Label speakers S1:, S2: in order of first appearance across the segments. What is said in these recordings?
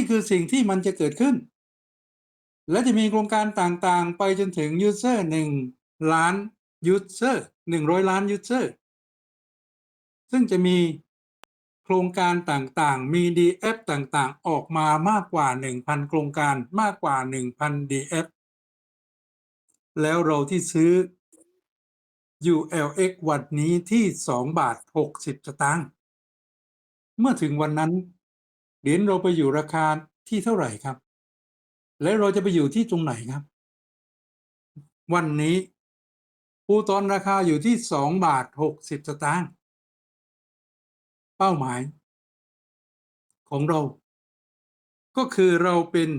S1: นี่คือสิ่งที่มันจะเกิดขึ้น และจะมีโครงการต่างๆ ไปจนถึงยูเซอร์หนึ่งล้านยูเซอร์หนึ่งร้อยล้านยูเซอร์ซึ่งจะมีโครงการต่างๆ มี DF ต่างๆ ออกมามากกว่า 1,000 โครงการมากกว่า 1,000 DF แล้วเราที่ซื้อ ULX วันนี้ที่ 2 บาท 60 สตางค์ เมื่อถึงวันนั้น เหรียญเราไปอยู่ราคาที่เท่าไหร่ครับ และเราจะไปอยู่ที่ตรงไหนครับ วันนี้ปูตอนราคาอยู่ที่2บาท60สตางค์เป้าหมาย ของเรา ก็คือเราเป็น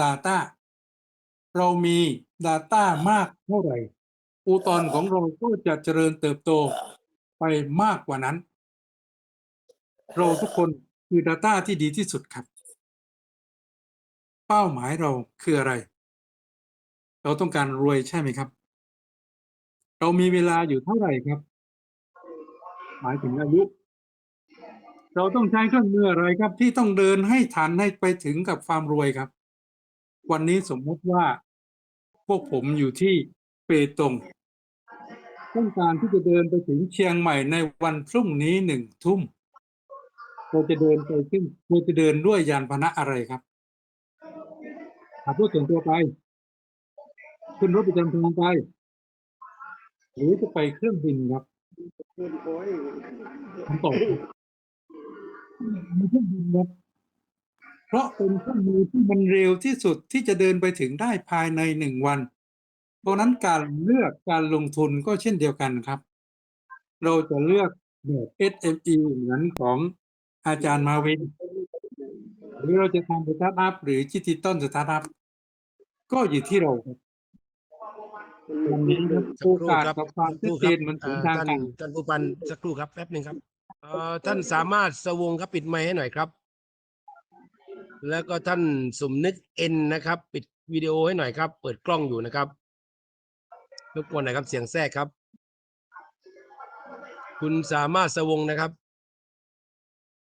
S1: Data เรามี Data มากเท่าไหร่ปูตอนของเราก็จะเจริญเติบโตไปมากกว่านั้น เราทุกคน คือ Data ที่ดีที่สุดครับ เป้าหมายเราคืออะไร เราต้องการรวยใช่ไหมครับ เรามีเวลาอยู่เท่าไหร่ครับ หมายถึงอายุ เราต้องใช้เครื่องมืออะไรครับ ที่ต้องเดินให้ทันให้ไปถึงกับความรวยครับ วันนี้สมมติว่า พวกผมอยู่ที่เปตงต้องการที่จะเดินไปถึงเชียงใหม่ในวันพรุ่งนี้หนึ่งทุ่ม เราจะเดินไปขึ้นเราจะเดินด้วยยานพาหนะอะไรครับขับรถส่วนตัวไป ขึ้นรถประจำทางไป หรือจะไปเครื่องบินครับคำตอบมีเครื่องบินครับเพราะเป็นเครื่องมือที่มันเร็วที่สุดที่จะเดินไปถึงได้ภายในหนึ่งวัน เพราะฉะนั้นการเลือกการลงทุนก็เช่นเดียวกันครับ เราจะเลือกแบบ SME เหมือนของ อาจารย์มาวิน หรือเราจะทำสตาร์ทอัพหรือจิติต้นสตาร์ทอัพก็อยู่ที่เราครับวันนี้ครับ
S2: สั
S1: โอก
S2: ครู่
S1: กาส
S2: ครับ
S1: กับความ
S2: สั
S1: ชั
S2: ก
S1: ด
S2: ครู่ครับ
S1: เจนมันถึง
S2: เอ่อ
S1: ทาง
S2: ท่าน
S1: กัน
S2: ท่านผู้พันสักครู่ครับแป๊บหนึ่งครับเอ่อท่านสามารถสวงครับปิดไมค์ให้หน่อยครับ แล้วก็ท่านสมนึกเอ็นนะครับ ปิดวิดีโอให้หน่อยครับ เปิดกล้องอยู่นะครับรบกวนหน่อยครับเสียงแทรกครับ คุณสามารถสวงนะครับ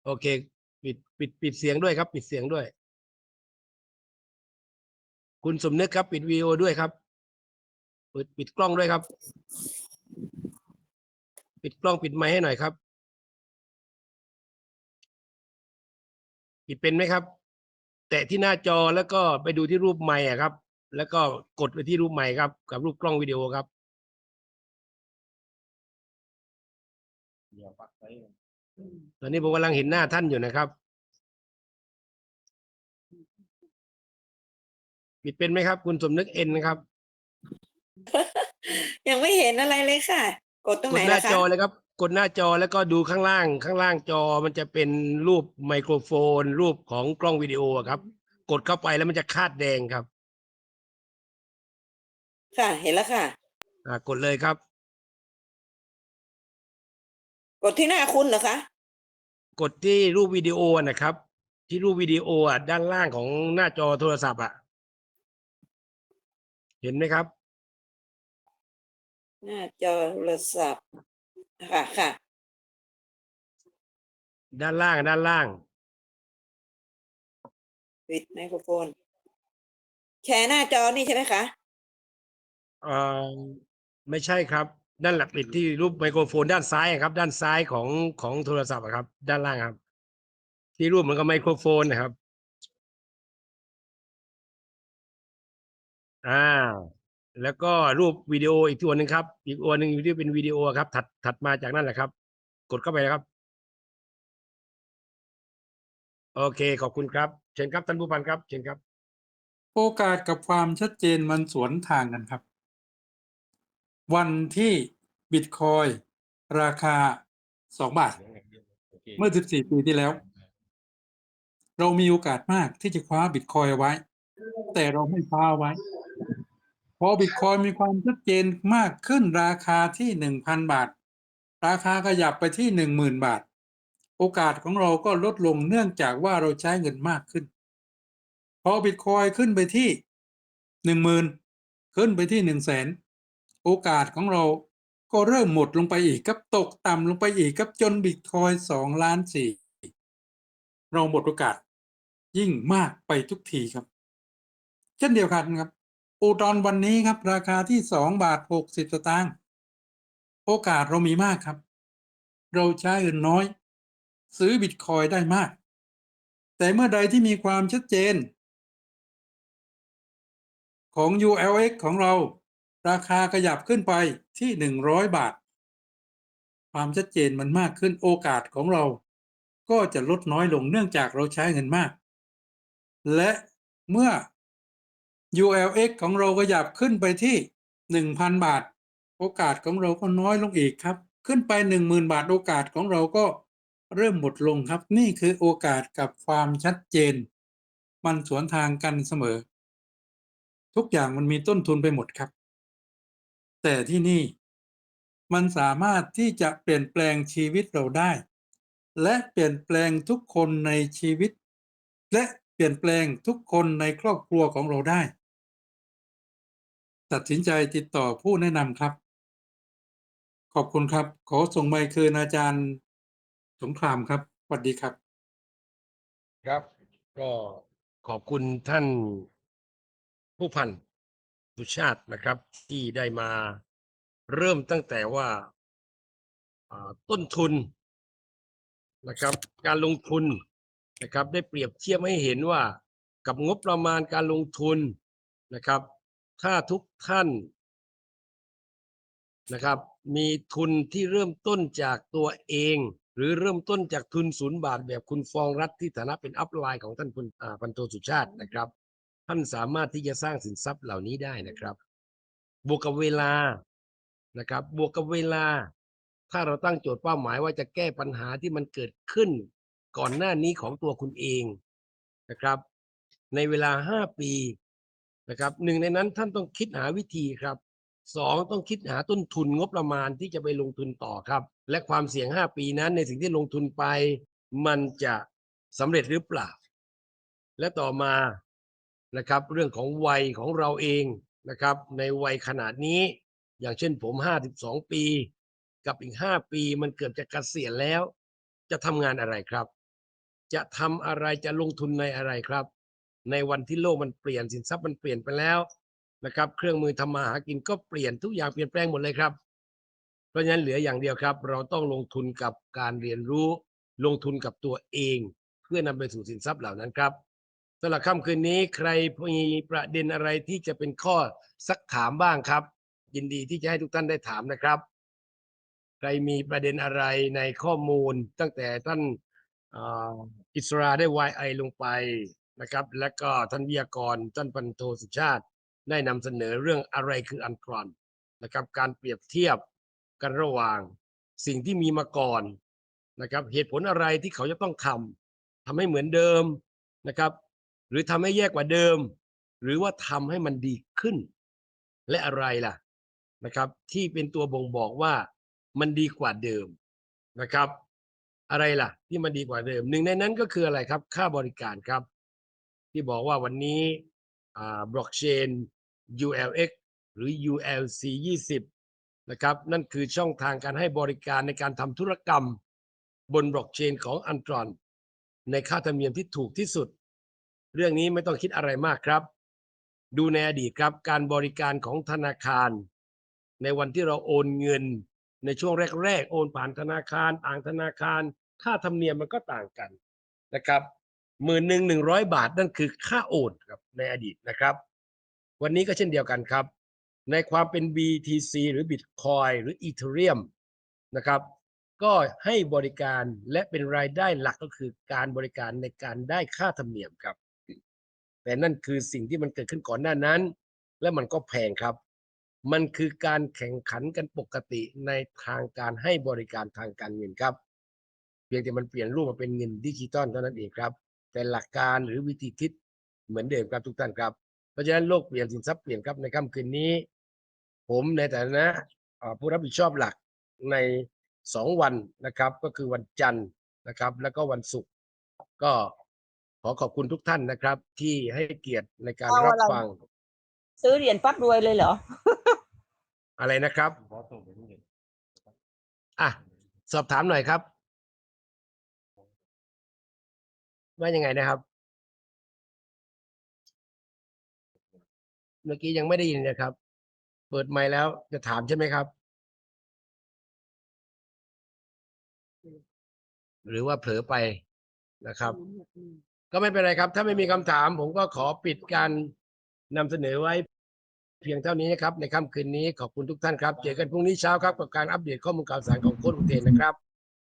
S2: โอเค ปิดปิดปิดเสียงด้วยครับ ปิดเสียงด้วย คุณสมนึกครับ ปิดวิดีโอด้วยครับปิดปิดกล้องด้วยครับ ปิดกล้องปิดไมค์ให้หน่อยครับ ปิดเป็นไหมครับ แตะที่หน้าจอแล้วก็ไปดูที่รูปไมค์อะครับ แล้วก็กดไปที่รูปไมค์ครับ กับรูปกล้องวิดีโอครับอย่าพักไป ตอนนี้ผมกำลังเห็นหน้าท่านอยู่นะครับ ปิดเป็นไหมครับ คุณสมนึกเอ็นนะครับ
S3: ยังไม่เห็นอะไรเลยค่ะ กดตรง
S2: ก
S3: ไหน
S2: ดหน้า
S3: ล่ะคะ
S2: จอเลยครับ กดหน้าจอแล้วก็ดูข้างล่าง ข้างล่างจอมันจะเป็นรูปไมโครโฟน รูปของกล้องวิดีโออะครับ กดเข้าไปแล้วมันจะคาดแดงครับ
S3: ค่ะ เห็นแล้วค่ะ
S2: อ่ากดเลยครับ
S3: กดที่หน้าคุณเหรอคะ
S2: กดที่รูปวิดีโอนะครับ ที่รูปวิดีโออะด้านล่างของหน้าจอโทรศัพท์อะ เห็นไหมครับ
S3: หน้าจอโทรศัพท์ค่ะค่ะ
S2: ด้านล่างด้านล่าง
S3: ปิดไมโครโฟน แชร์หน้าจอนี่ใช่ไหมคะ
S2: เอ่อไม่ใช่ครับ นั่นแหละปิดที่รูปไมโครโฟนด้านซ้ายครับ ด้านซ้ายของของโทรศัพท์ครับ ด้านล่างครับ ที่รูปเหมือนกับไมโครโฟนนะครับ อ่า แล้วก็รูปวิดีโออีกตัวหนึ่งครับ อีกตัวหนึ่งที่เป็นวิดีโอครับ ถัดถัดมาจากนั่นแหละครับ กดเข้าไปนะครับ โอเค ขอบคุณครับเชิญครับท่านผู้พันครับเชิญครับ
S1: โอกาสกับความชัดเจนมันสวนทางกันครับ วันที่บิตคอยราคา2บาท เมื่อ 14 ปีที่แล้ว เรามีโอกาสมากที่จะคว้าบิตคอยเอาไว้ แต่เราไม่คว้าเอาไว้พอบิตคอยมีความชัดเจนมากขึ้นราคาที่ 1,000 บาท ราคาขยับไปที่ 10,000 บาท โอกาสของเราก็ลดลงเนื่องจากว่าเราใช้เงินมากขึ้น พอบิตคอยขึ้นไปที่ 10,000 ขึ้นไปที่ 100,000 โอกาสของเราก็เริ่มหมดลงไปอีกครับตกต่ำลงไปอีกครับจนบิตคอย2ล้าน4เราหมดโอกาสยิ่งมากไปทุกทีครับ เช่นเดียวกันครับอุดรวันนี้ครับราคาที่สองบาทหกสิบสตางค์โอกาสเรามีมากครับ เราใช้เงินน้อย ซื้อบิตคอยได้มาก แต่เมื่อใดที่มีความชัดเจน ของ ULX ของเรา ราคาขยับขึ้นไปที่หนึ่งร้อยบาท ความชัดเจนมันมากขึ้นโอกาสของเรา ก็จะลดน้อยลงเนื่องจากเราใช้เงินมาก และเมื่อ ULX ของเราขยับขึ้นไปที่หนึ่งพันบาท โอกาสของเราก็น้อยลงอีกครับ ขึ้นไปหนึ่งหมื่นบาทโอกาสของเราก็เริ่มหมดลงครับ นี่คือโอกาสกับความชัดเจน มันสวนทางกันเสมอ ทุกอย่างมันมีต้นทุนไปหมดครับ แต่ที่นี่ มันสามารถที่จะเปลี่ยนแปลงชีวิตเราได้ และเปลี่ยนแปลงทุกคนในชีวิต และเปลี่ยนแปลงทุกคนในครอบครัวของเราได้ ตัดสินใจติดต่อผู้แนะนำครับ ขอบคุณครับ ขอส่งไมค์คืนอาจารย์สงครามครับสวัสดีครับ
S2: ครับ ก็ขอบคุณท่านผู้พัน สุชาตินะครับ ที่ได้มาเริ่มตั้งแต่ว่าต้นทุนนะครับ การลงทุนนะครับ ได้เปรียบเทียบให้เห็นว่ากับงบประมาณการลงทุนนะครับ ถ้าทุกท่านนะครับ มีทุนที่เริ่มต้นจากตัวเอง หรือเริ่มต้นจากทุนศูนย์บาทแบบคุณฟองรัฐที่ฐานะเป็นอัพไลน์ของท่านคุณอ่าพันโทสุชาตินะครับ ท่านสามารถที่จะสร้างสินทรัพย์เหล่านี้ได้นะครับ บวกกับเวลานะครับ บวกกับเวลา ถ้าเราตั้งโจทย์เป้าหมายว่าจะแก้ปัญหาที่มันเกิดขึ้น ก่อนหน้านี้ของตัวคุณเองนะครับ ในเวลาห้าปีนะครับหนึ่งในนั้นท่านต้องคิดหาวิธีครับสองต้องคิดหาต้นทุนงบประมาณที่จะไปลงทุนต่อครับ และความเสี่ยงห้าปีนั้นในสิ่งที่ลงทุนไป มันจะสำเร็จหรือเปล่า และต่อมา นะครับ เรื่องของวัยของเราเองนะครับ ในวัยขนาดนี้ อย่างเช่นผม 52 ปี กับอีก 5 ปีมันเกือบจะเกษียณแล้ว จะทำงานอะไรครับ จะทำอะไรจะลงทุนในอะไรครับ ในวันที่โลกมันเปลี่ยนสินทรัพย์มันเปลี่ยนไปแล้วนะครับ เครื่องมือทำมาหากินก็เปลี่ยนทุกอย่างเปลี่ยนแปลงหมดเลยครับ เพราะฉะนั้นเหลืออย่างเดียวครับ เราต้องลงทุนกับการเรียนรู้ ลงทุนกับตัวเอง เพื่อนำไปสู่สินทรัพย์เหล่านั้นครับำหรับค่ำคืนนี้ใครมีประเด็นอะไรที่จะเป็นข้อซักถามบ้างครับ ยินดีที่จะให้ทุกท่านได้ถามนะครับ ใครมีประเด็นอะไรในข้อมูลตั้งแต่ท่านอิสราได้ YI ลงไปนะครับ และก็ท่านวิทยากรท่านพันโทสุชาติได้นำเสนอเรื่องอะไรคืออันตรอนนะครับ การเปรียบเทียบกันระหว่างสิ่งที่มีมาก่อนนะครับ เหตุผลอะไรที่เขาจะต้องทำทำให้เหมือนเดิมนะครับ หรือทำให้แย่กว่าเดิม หรือว่าทำให้มันดีขึ้น และอะไรล่ะนะครับ ที่เป็นตัวบ่งบอกว่ามันดีกว่าเดิมนะครับ อะไรล่ะ ที่มันดีกว่าเดิม หนึ่งในนั้นก็คืออะไรครับ ค่าบริการครับ ที่บอกว่าวันนี้บล็อกเชน ULX หรือ ULC 20นะครับนั่นคือช่องทางการให้บริการในการทำธุรกรรม บนบล็อกเชนของอันตรอนในค่าธรรมเนียมที่ถูกที่สุด เรื่องนี้ไม่ต้องคิดอะไรมากครับ ดูในอดีตครับ การบริการของธนาคาร ในวันที่เราโอนเงิน ในช่วงแรก ๆ โอนผ่านธนาคารต่างธนาคาร ค่าธรรมเนียมมันก็ต่างกันนะครับหมื่นหนึ่งหนึ่งร้อยบาทนั่นคือค่าโอนครับในอดีตนะครับ วันนี้ก็เช่นเดียวกันครับ ในความเป็น BTC หรือ Bitcoin หรือ Ethereum นะครับ ก็ให้บริการและเป็นรายได้หลักก็คือการบริการในการได้ค่าธรรมเนียมครับ แต่นั่นคือสิ่งที่มันเกิดขึ้นก่อนหน้านั้น และมันก็แพงครับ มันคือการแข่งขันกันปกติในทางการให้บริการทางการเงินครับ เพียงแต่มันเปลี่ยนรูปมาเป็นเงินดิจิตอลเท่านั้นเองครับ แต่หลักการหรือวิธีคิดเหมือนเดิมครับทุกท่านครับ เพราะฉะนั้นโลกเปลี่ยนสินทรัพย์เปลี่ยนครับในค่ำคืนนี้ ผมในฐานะผู้รับผิดชอบหลักในสองวันนะครับ ก็คือวันจันทร์นะครับ แล้วก็วันศุกร์ก็ ขอขอบคุณทุกท่านนะครับ ที่ให้เกียรติในการรับฟัง
S4: ซื้อเหรียญปั๊บรวยเลยเหรอ
S2: อะไรนะครับอะสอบถามหน่อยครับ ว่ายังไงนะครับ เมื่อกี้ยังไม่ได้ยินนะครับ เปิดไมค์แล้วจะถามใช่ไหมครับ หรือว่าเผลอไปนะครับ ก็ไม่เป็นไรครับ ถ้าไม่มีคำถาม ผมก็ขอปิดการนำเสนอไว้ เพียงเท่านี้นะครับ ในค่ำคืนนี้ขอบคุณทุกท่านครับ เจอกันพรุ่งนี้เช้าครับกับการอัปเดตข้อมูลข่าวสารของโค้ดอุเทนนะครับ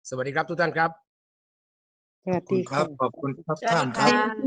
S2: สวัสดีครับทุกท่านครับ
S5: สวัสดี
S6: ครั
S5: ค่ะ
S6: บขอบคุณครับ
S4: สวัสดี
S6: ท่านครับ
S4: ค่ะ